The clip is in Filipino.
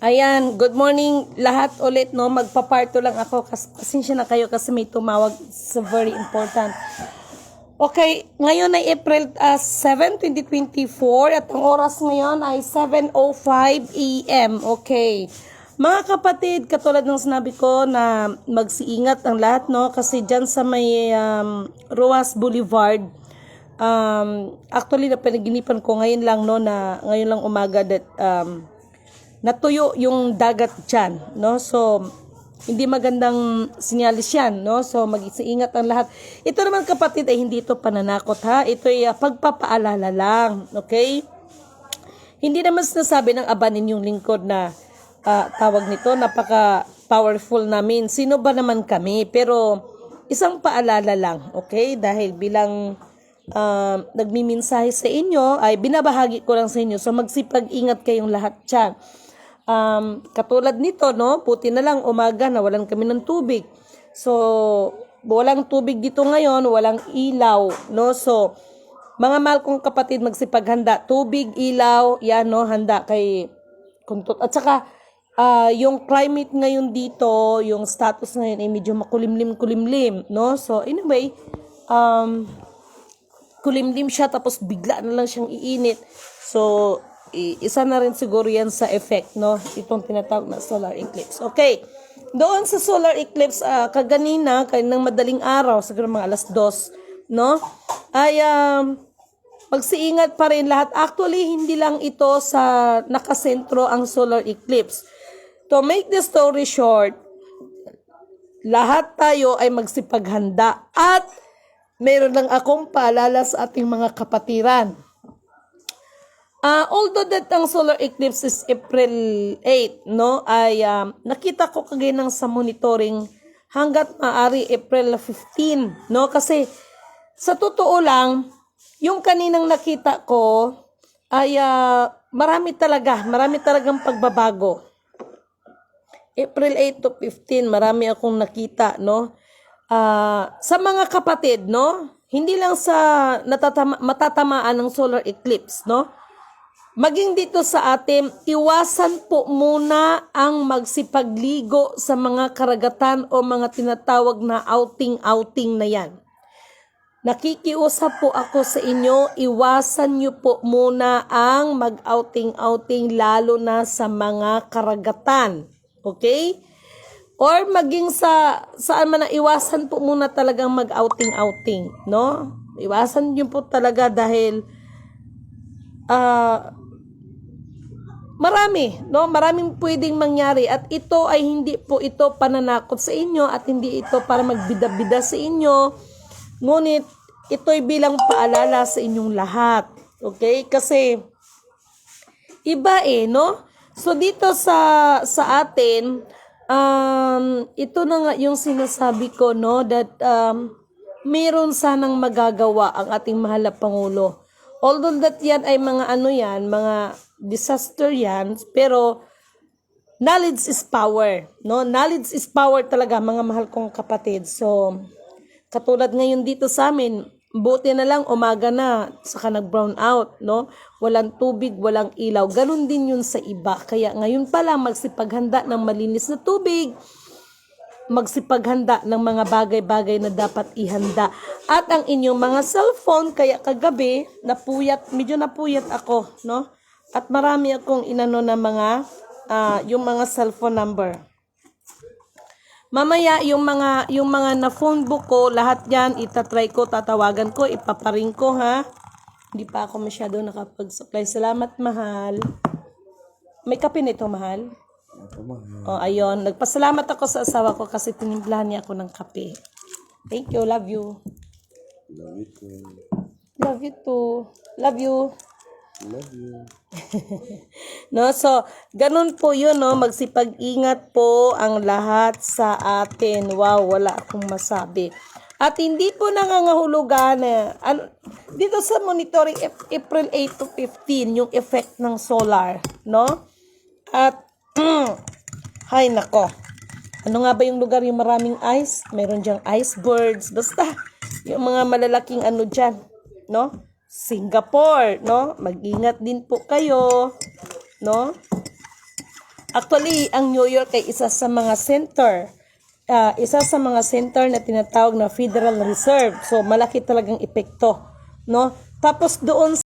Ayan, good morning lahat ulit, no? Magpaparto lang ako. Kas pasensya na kayo kasi may tumawag sa very important. Okay, ngayon ay April uh, 7, 2024 at ang oras ngayon ay 7.05 a.m. Okay. Mga kapatid, katulad ng sinabi ko na magsiingat ang lahat, no? Kasi dyan sa may um, Roas Boulevard, um, actually na pinaginipan ko ngayon lang, no? Na ngayon lang umaga that um, natuyo yung dagat dyan, no? So, hindi magandang sinyalis yan, no? So, mag-iingat ang lahat. Ito naman kapatid ay hindi ito pananakot, ha? Ito ay uh, pagpapaalala lang, okay? Hindi naman sinasabi ng aba ninyong lingkod na uh, tawag nito, napaka powerful namin. Sino ba naman kami? Pero, isang paalala lang, okay? Dahil bilang uh, nagmiminsahe sa inyo, ay binabahagi ko lang sa inyo. So, magsipag-ingat kayong lahat dyan. Um, katulad nito, no, puti na lang umaga na walang kami ng tubig. So, walang tubig dito ngayon, walang ilaw, no? So, mga mahal kong kapatid, magsipaghanda. Tubig, ilaw, yan, no, handa kay kuntut. At saka, ah, yung climate ngayon dito, yung status ngayon ay medyo makulimlim-kulimlim, no? So, anyway, um, kulimlim siya tapos bigla na lang siyang iinit. So, isa na rin siguro yan sa effect, no? Itong tinatawag na solar eclipse. Okay. Doon sa solar eclipse, ah, kaganina, kaninang madaling araw, siguro mga alas dos, no? Ay, um, magsiingat pa rin lahat. Actually, hindi lang ito sa nakasentro ang solar eclipse. To make the story short, lahat tayo ay magsipaghanda at meron lang akong paalala sa ating mga kapatiran. Ah, although that ang solar eclipse is April 8, no, ay um, nakita ko kaginang sa monitoring hanggat maaari April 15, no, kasi sa totoo lang, yung kaninang nakita ko ay ah, marami talaga, marami talagang pagbabago. April 8 to 15, marami akong nakita, no? Ah, sa mga kapatid, no? Hindi lang sa natatama, matatamaan ng solar eclipse, no? Maging dito sa atin, iwasan po muna ang magsipagligo sa mga karagatan o mga tinatawag na outing-outing na yan. Nakikiusap po ako sa inyo, iwasan niyo po muna ang mag-outing-outing lalo na sa mga karagatan. Okay? Or maging sa saan man na iwasan po muna talagang mag-outing-outing, no? Iwasan niyo po talaga dahil ah marami, no? Maraming pwedeng mangyari at ito ay hindi po ito pananakot sa inyo at hindi ito para magbida-bida sa inyo. Ngunit ito'y bilang paalala sa inyong lahat. Okay? Kasi iba eh, no? So dito sa sa atin, um, ito na nga yung sinasabi ko, no, that um, meron sanang magagawa ang ating mahal na Pangulo. Although that yan ay mga ano yan, mga disaster yan, pero knowledge is power, no? Knowledge is power talaga, mga mahal kong kapatid. So, katulad ngayon dito sa amin, buti na lang umaga na, saka nag-brown out, no? Walang tubig, walang ilaw. Ganon din yun sa iba. Kaya ngayon pa lang magsipaghanda ng malinis na tubig, magsipaghanda ng mga bagay-bagay na dapat ihanda. At ang inyong mga cellphone, kaya kagabi, napuyat, medyo napuyat ako, no? At marami akong inano na mga, ah, yung mga cellphone number. Mamaya yung mga yung mga na phone book ko, lahat 'yan itatry ko, tatawagan ko, ipaparing ko ha. Hindi pa ako masyado nakapag-supply. Salamat, mahal. May kape nito, mahal? Oh, ayun. Nagpasalamat ako sa asawa ko kasi tinimplahan niya ako ng kape. Thank you. Love you. Love you too. Love you too. Love you. Love you. No, so ganun po 'yun no, magsipag-ingat po ang lahat sa atin. Wow, wala akong masabi. At hindi po nangangahulugan na ano, dito sa monitoring Ap- April 8 to 15 yung effect ng solar, no? At hay nako. Ano nga ba yung lugar yung maraming ice? Meron diyang icebergs. Basta, yung mga malalaking ano dyan, no? Singapore, no? Mag-ingat din po kayo, no? Actually, ang New York ay isa sa mga center ah, isa sa mga center na tinatawag na Federal Reserve. So malaki talagang epekto, no? Tapos doon